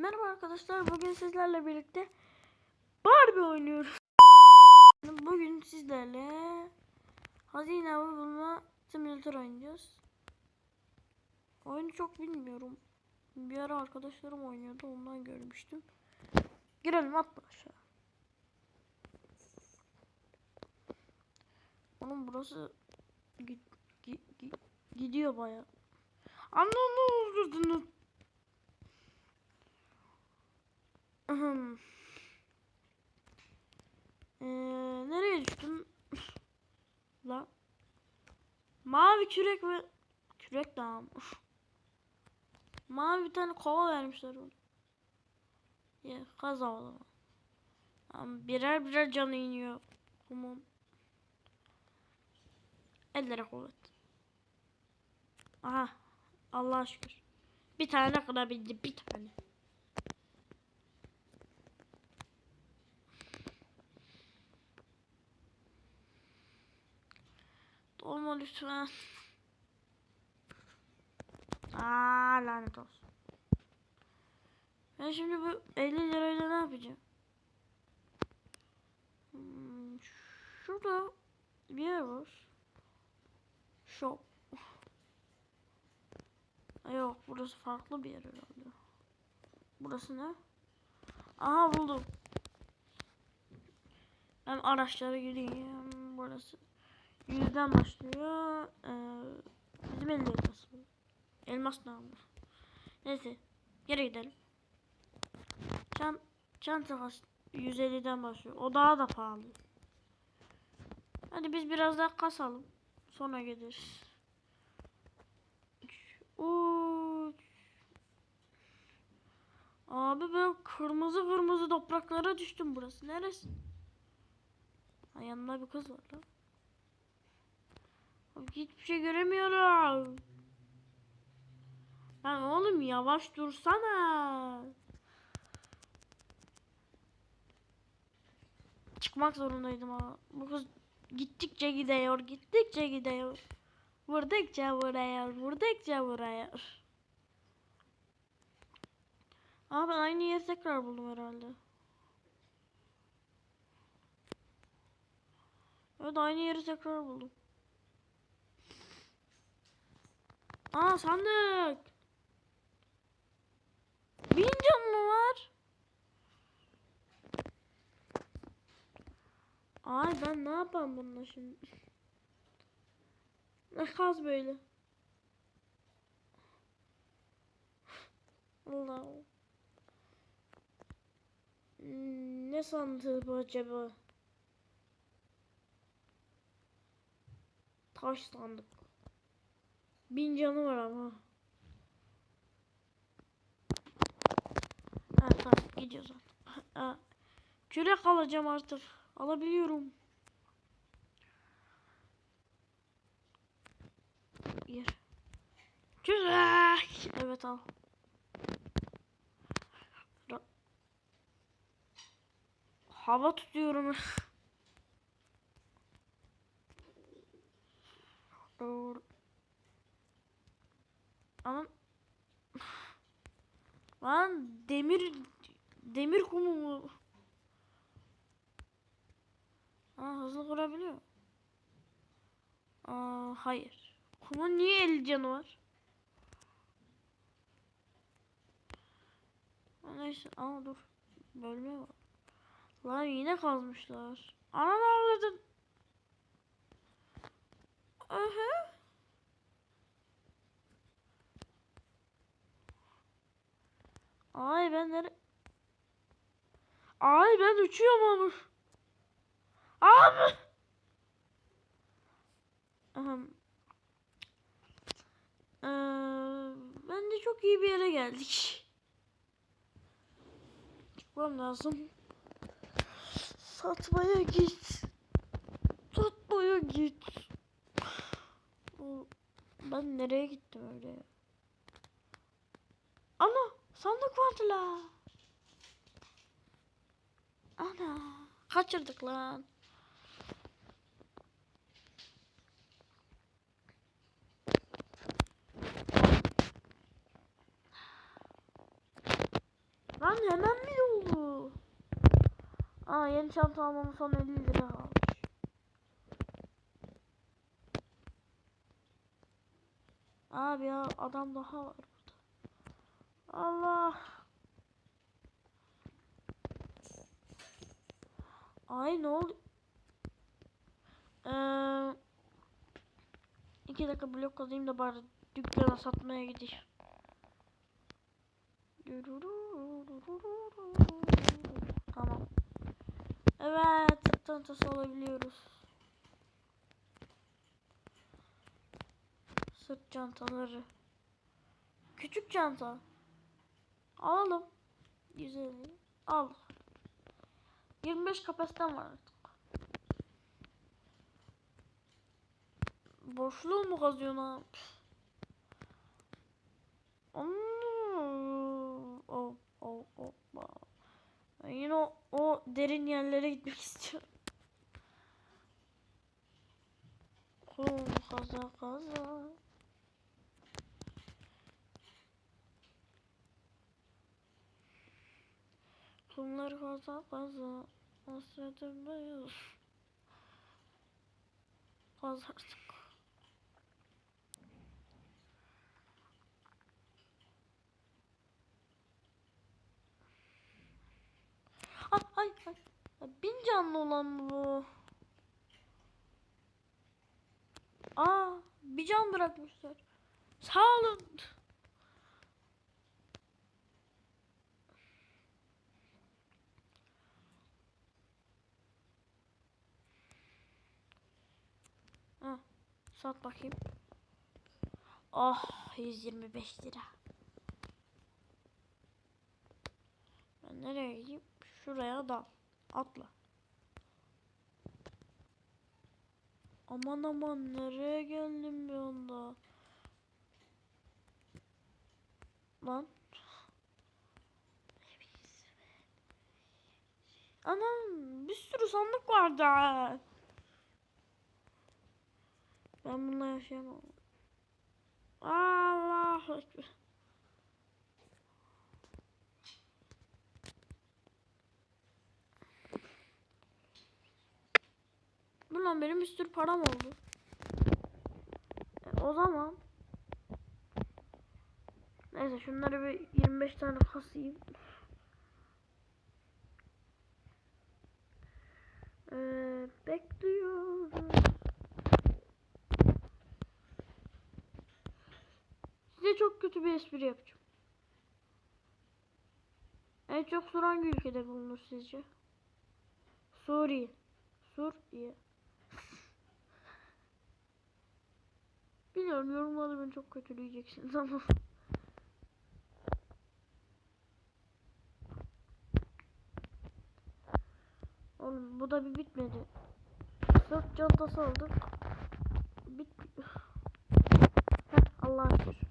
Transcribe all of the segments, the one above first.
Merhaba arkadaşlar. Bugün sizlerle birlikte Barbie oynuyoruz. Bugün sizlerle Hazine Avı Bulma Simulator oynayacağız. Oyunu çok bilmiyorum. Bir ara arkadaşlarım oynuyordu. Ondan görmüştüm. Girelim atla aşağı. Onun burası gi- gi- gi- gidiyor baya. Ananı öldürdünüz. Ahem. Ee, nereye düştüm? La. Mavi kürek ve kürek tamam. Mavi bir tane kova vermişler ona. Ya kaza o birer birer canı iniyor. Tamam. Ellere kuvvet. Aha. Allah'a şükür. Bir tane kırabildi. Bir tane. Olma lütfen. Aa lanet olsun. Ben şimdi bu 50 lirayla ne yapacağım? Hmm, şurada bir yer var. Shop. Yok burası farklı bir yer herhalde. Burası ne? Aha buldum. Ben araçlara gireyim. Burası. Yüzden başlıyor. Ee, bizim elde elmas bu. Elmas ne ama? Neyse. Geri gidelim. Çan, çanta kas 150'den başlıyor. O daha da pahalı. Hadi biz biraz daha kasalım. Sonra gideriz. Uç. Abi ben kırmızı kırmızı topraklara düştüm burası. Neresi? Ha, yanında bir kız var lan. Hiçbir şey göremiyorum. Lan oğlum yavaş dursana. Çıkmak zorundaydım ama bu kız gittikçe gidiyor, gittikçe gidiyor. Vurdukça vuruyor, vurdukça vuruyor. Aa ben aynı yeri tekrar buldum herhalde. Evet aynı yeri tekrar buldum. Aa sandık. Bin can mı var? Ay ben ne yapayım bununla şimdi? Ne kaz böyle? Allah. Hmm, Ne sandığı bu acaba? Taş sandık. Bin canı var ama. Ha tamam gidiyoruz artık. Kürek alacağım artık. Alabiliyorum. Yer. Kürek. Evet al. Hava tutuyorum. Dur. Ama Lan demir demir kumu mu? Aa hızlı kurabiliyor. Aa hayır. Kumun niye 50 canı var? Neyse ama dur. Bölme var. Lan yine kazmışlar. Ananı avladın. Aha. Ay ben nere... Ay ben uçuyorum ama. Abi. Ee, ben de çok iyi bir yere geldik. Çıkmam lazım. Satmaya git. Satmaya git. Ben nereye gittim öyle ya? Sandık vardı la. Ana kaçırdık lan. Lan hemen mi oldu? Aa yeni çanta almamın son 50 lira almış. Abi ya adam daha var. Allah. Ay ne oldu? Ee, iki dakika blok alayım da bari dükkana satmaya gideyim. Tamam. Evet, sırt çantası alabiliyoruz. Sırt çantaları. Küçük çanta. Alalım. Güzel. Al. 25 kapasitem var artık. Boşluğu mu kazıyorsun? Hmm. Oh, oh, oh, oh. Yine o, o derin yerlere gitmek istiyorum. Kum kaza kaza. Kaza. Hasretim beyaz. Kaz artık. Ay ay ay. Bin canlı olan bu. Aa, bir can bırakmışlar. Sağ olun. Ha, sat bakayım. Oh, 125 lira. Ben nereye gideyim? Şuraya da atla. Aman aman nereye geldim bir anda? Lan. Anam bir sürü sandık vardı. Ben bununla yaşayamam. Allah ekber. Dur lan benim bir sürü param oldu. E, o zaman Neyse şunları bir 25 tane kasayım. Ee, bekliyorum. Çok kötü bir espri yapacağım. En çok sur hangi ülkede bulunur sizce? Suriye. Suriye. Biliyorum yorumlarda beni çok kötüleyeceksiniz ama. Oğlum bu da bir bitmedi. Sırt çantası aldık. Bit. Heh, Allah'a şükür.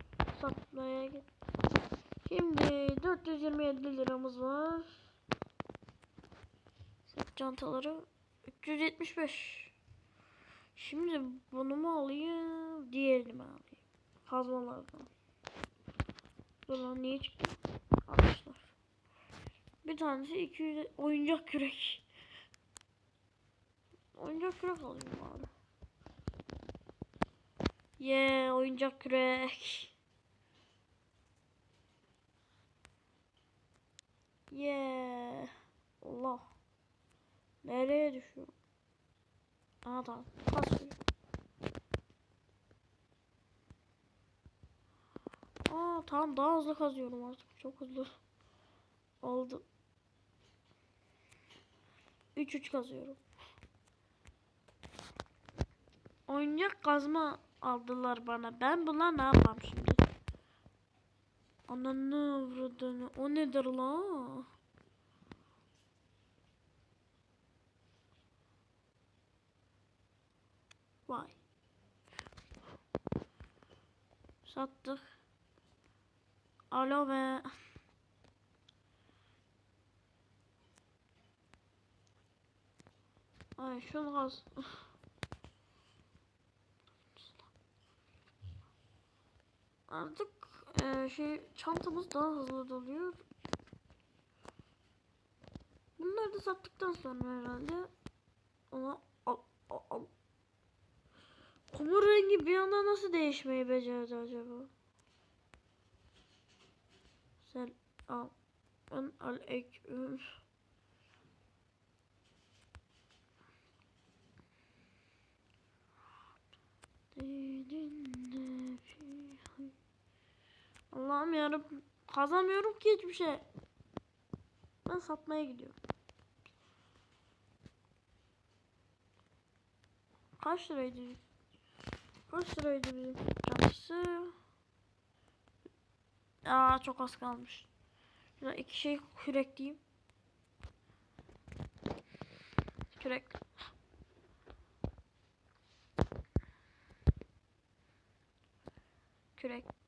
Satmaya git. Şimdi 427 liramız var. Sırt çantaları 375. Şimdi bunu mu alayım? Diğerini mi alayım? Kazmalardan. Dur lan niye çıktı? Arkadaşlar. Bir tanesi 200 oyuncak kürek. Oyuncak kürek alayım abi. Ye yeah, oyuncak kürek. Yeah. Allah. Nereye düşüyorum? Tamam. Kasıyor. Aa tamam daha hızlı kazıyorum artık. Çok hızlı. Oldu. 3 3 kazıyorum. Oyuncak kazma aldılar bana. Ben buna ne yapayım şimdi? Ananı avradını. O nedir la? Vay. Sattık. Alo be. Ay şunu kaz. Artık e, şey çantamız daha hızlı doluyor. Bunları da sattıktan sonra herhalde ona al, al, al. Kumur rengi bir anda nasıl değişmeyi becerdi acaba? Sen al. Ben al ek. Yarabbim. Kazanmıyorum ki hiçbir şey. Ben satmaya gidiyorum. Kaç liraydı? Kaç liraydı bizim çantası? Aa çok az kalmış. Şurada iki şey kürek diyeyim. Kürek. Kürek.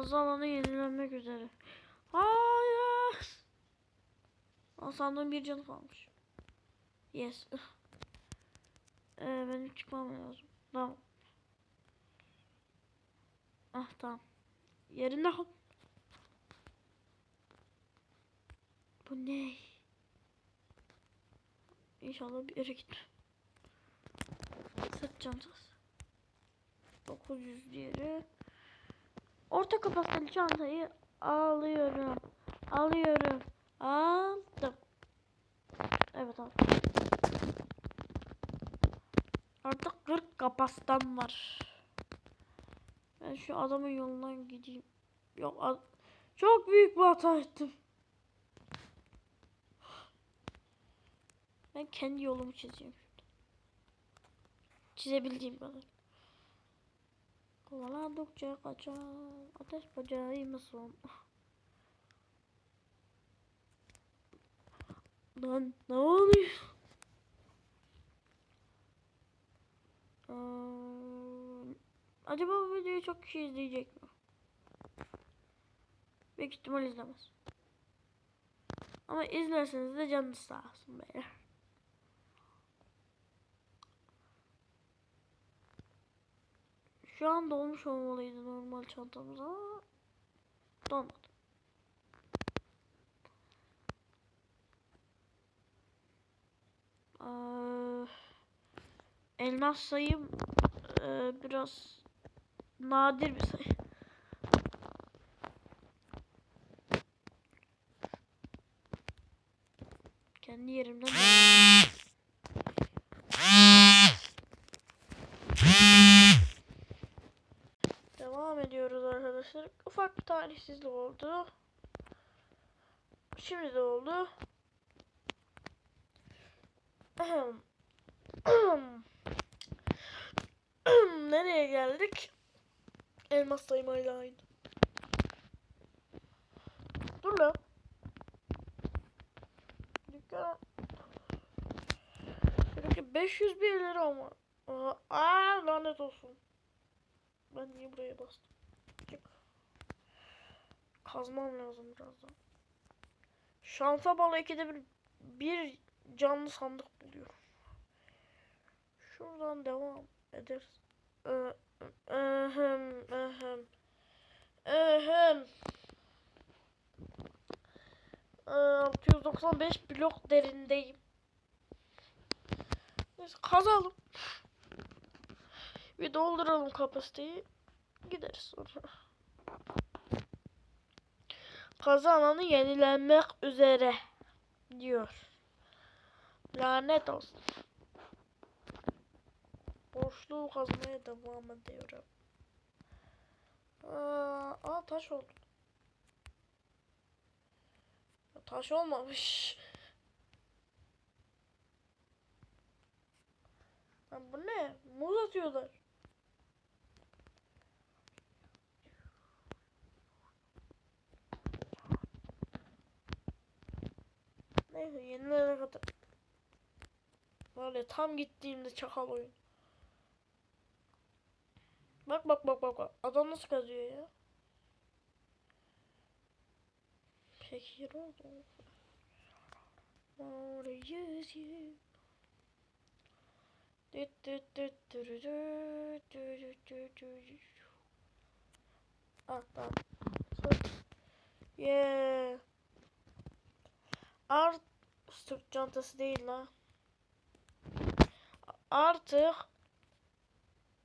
Fazla alanı yenilenmek üzere. Hayır. Aa, sandığım bir canı kalmış. Yes. Ee, benim çıkmam lazım. Tamam. Ah tamam. Yerinde kal. Bu ne? İnşallah bir yere gitme. Sırt çantası. 900 diğeri. Orta kapaklı çantayı alıyorum. Alıyorum. Aldım. Evet aldım. Artık 40 kapastan var. Ben şu adamın yolundan gideyim. Yok çok büyük bir hata ettim. Ben kendi yolumu çizeceğim. Çizebildiğim kadar. Kovaladıkça kaçar. Ateş bacağı mısın? Lan ne oluyor? Ee, acaba bu videoyu çok kişi izleyecek mi? Büyük ihtimal izlemez. Ama izlerseniz de canınız sağ olsun beyler. Şu an dolmuş olmalıydı normal çantamız ama dolmadı. Ee, elmas sayım e, biraz nadir bir sayı. Kendi yerimden devam Devam ediyoruz arkadaşlar. Bir talihsizlik oldu. Şimdi de oldu. Nereye geldik? Elmas saymayla aynı. Dur lan. Dükkan. Şuradaki 500 bir lira ama. Aa lanet olsun. Ben niye buraya bastım? Kazmam lazım birazdan. Şansa bağlı ikide bir bir canlı sandık buluyorum. Şuradan devam ederiz. Ee, Ehem, ehem. Ehem. Ee, 695 blok derindeyim. Neyse kazalım. Bir dolduralım kapasiteyi. Gideriz sonra. Kazananı yenilenmek üzere diyor. Lanet olsun. Boşluğu kazmaya devam ediyorum. Aa, aa taş oldu. Taş olmamış. Lan bu ne? Muz atıyorlar. Neyse yenilere kadar. Var tam gittiğimde çakal oyun. Bak bak bak bak bak. Adam nasıl kazıyor ya? Peki oldu. Dürü. Ah tamam. Yeah. Art sırt çantası değil la. Artık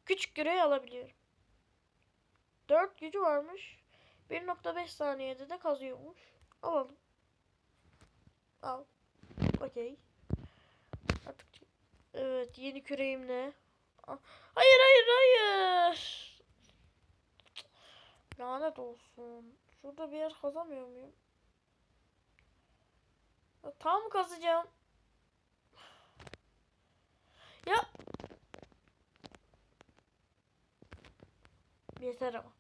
küçük küreği alabiliyorum. 4 gücü varmış. 1.5 saniyede de kazıyormuş. Alalım. Al. Okey. Artık evet yeni küreğimle. Aa, Hayır hayır hayır. Lanet olsun. Şurada bir yer kazamıyor muyum? Tam kazacağım. Ya. Yeter ama.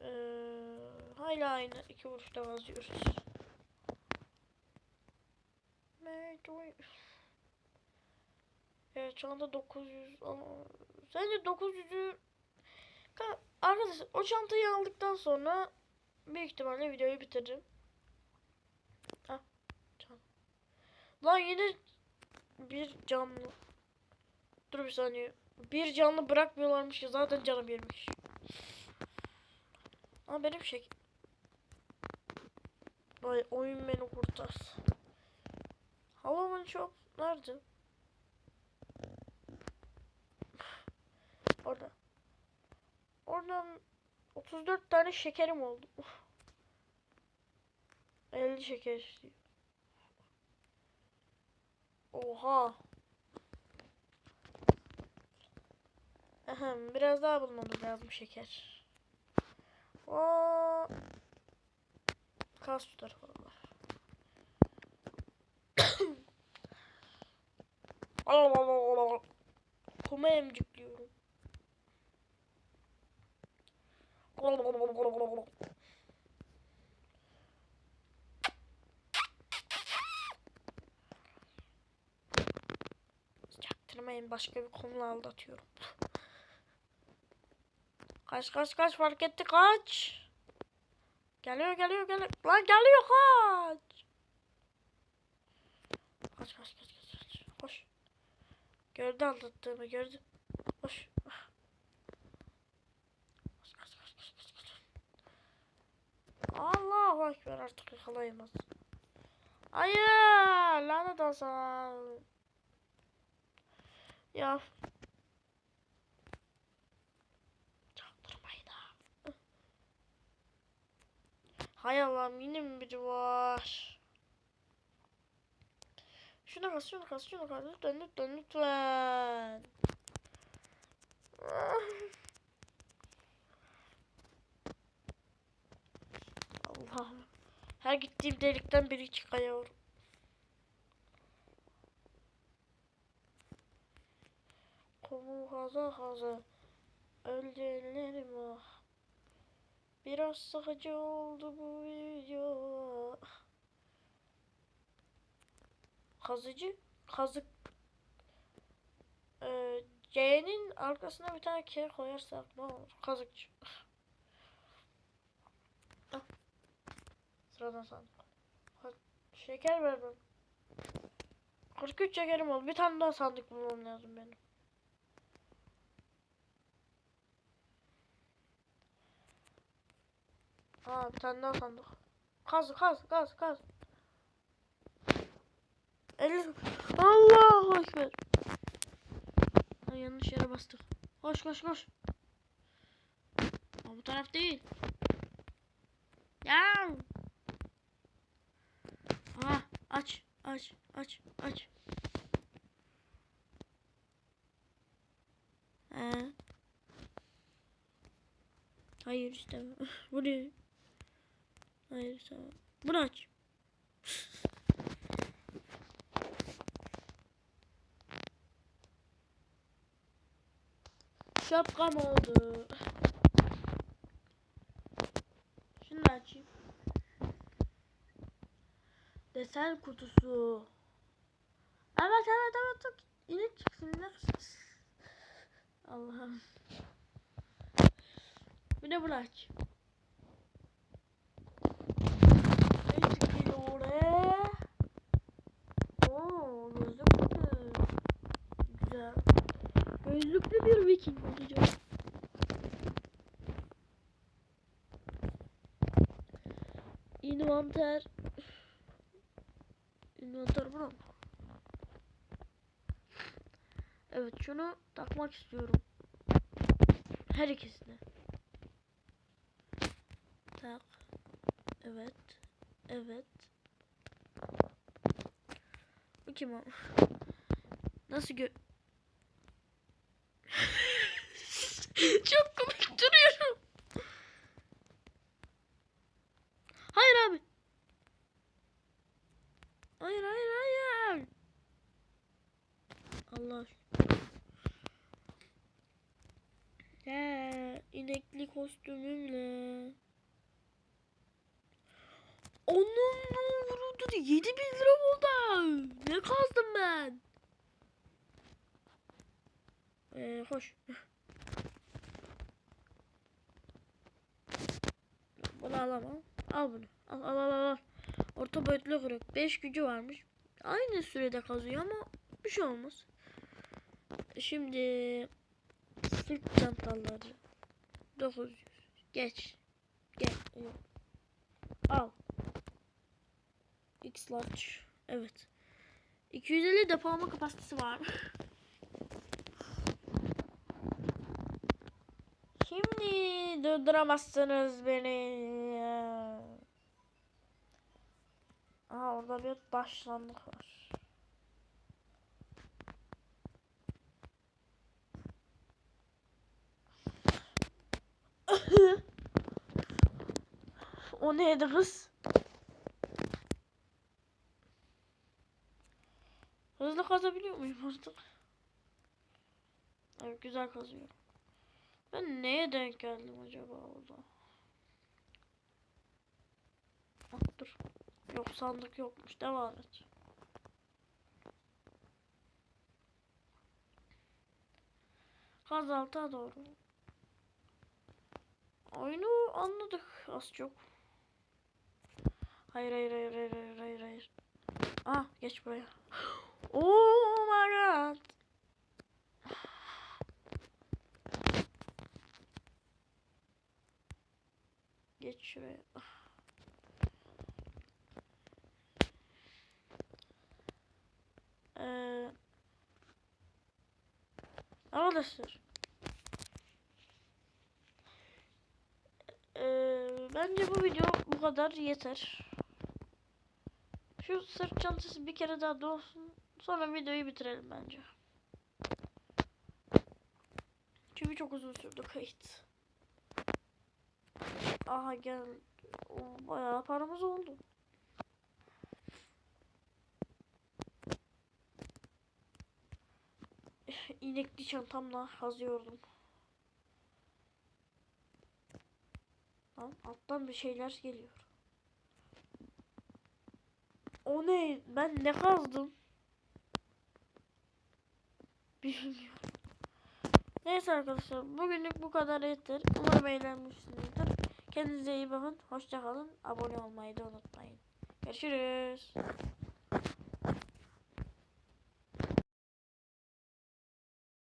Ee, hala aynı iki vuruşta vazıyoruz. Evet şu anda 900 ama sence 900'ü Ka- arkadaşlar o çantayı aldıktan sonra büyük ihtimalle videoyu bitiririm. Ah, can. Lan yine bir canlı. Dur bir saniye. Bir canlı bırakmıyorlarmış ya zaten canım yermiş. Ama benim şey. Vay oyun beni kurtar. Halloween Shop nerede? Orada. Oradan 34 tane şekerim oldu. Uf. 50 şeker. Oha. Ahem, biraz daha bulmamız lazım şeker. O kas tutar falan. Kuma emcikliyorum. Çaktırmayın başka bir konula aldatıyorum. Kaç kaç kaç fark etti kaç. Geliyor geliyor geliyor. Lan geliyor kaç. Kaç kaç kaç kaç kaç. Koş. Gördü aldattığımı gördü. Koş. Kaç kaç kaç kaç kaç kaç. Allahu Ekber artık yakalayamaz. Hayır lanet olsun. Ya. Çaktırmayın ha. Hay Allah'ım yine mi biri var? Şuna kas, şuna kas, şuna kas. Lütfen, lütfen, lütfen. Allah'ım. Her gittiğim delikten biri çıkıyor. Kolu haza haza. Öldü ah. Biraz sıkıcı oldu bu video. Kazıcı, kazık. Ee, C'nin arkasına bir tane K koyarsak ne olur? Kazıkçı. Sıradan sandık. Ha, Şeker ver bana. 43 şekerim oldu. Bir tane daha sandık bulmam lazım benim. Aa bir tane daha sandık. Kaz kaz kaz kaz. 50 Allahu ekber. Ay, yanlış yere bastık. Koş koş koş. Aa, bu taraf değil. Ya. Aç aç aç aç. He. Hayır istemem. Bu ne? Hayır istemem. Bunu aç. Şapkam oldu. Şunu da açayım. Desen kutusu. Evet evet evet. evet. İnek çıksın inek. Allah'ım. Bir de aç. Ne çıkıyor oraya? Oo. Güzel. Gözlüklü bir viking olacak. Envanter. Envanter bura mı? Evet şunu takmak istiyorum. Her ikisine. Tak. Evet. Evet. Bu kim o? Nasıl gö... Çok komik duruyorum. Hayır abi. Hayır hayır hayır. Allah aşkına. He, inekli kostümümle. Onun vurdu 7 bin lira oldu. Ne kazdım ben? Ee, hoş. Bunu alamam. Al bunu. Al al al al. Orta boyutlu kırık. 5 gücü varmış. Aynı sürede kazıyor ama bir şey olmaz. Şimdi sırt çantaları 900 geç. Yok. al. X large. Evet. 250 depolama kapasitesi var. Şimdi durduramazsınız beni. Aha orada bir başlandık var O neydi kız? Hızlı kazabiliyor muyum artık? Evet güzel kazıyorum. Ben neye denk geldim acaba orada? Ah, dur. Yok sandık yokmuş. Devam et. Kaz alta doğru. Oyunu anladık az çok. Hayır hayır hayır hayır hayır hayır hayır. Ah geç buraya. Oh my god. Geç şuraya. Ee, arkadaşlar. Ee, bence bu video bu kadar yeter. Şu sırt çantası bir kere daha dolsun. Sonra videoyu bitirelim bence. Çünkü çok uzun sürdü kayıt. Aha gel. O, bayağı paramız oldu. İnekli çantamla kazıyordum. Lan alttan bir şeyler geliyor. O ne? Ben ne kazdım? Bilmiyorum. Neyse arkadaşlar bugünlük bu kadar yeter. Umarım eğlenmişsinizdir. Kendinize iyi bakın. Hoşçakalın. Abone olmayı da unutmayın. Görüşürüz.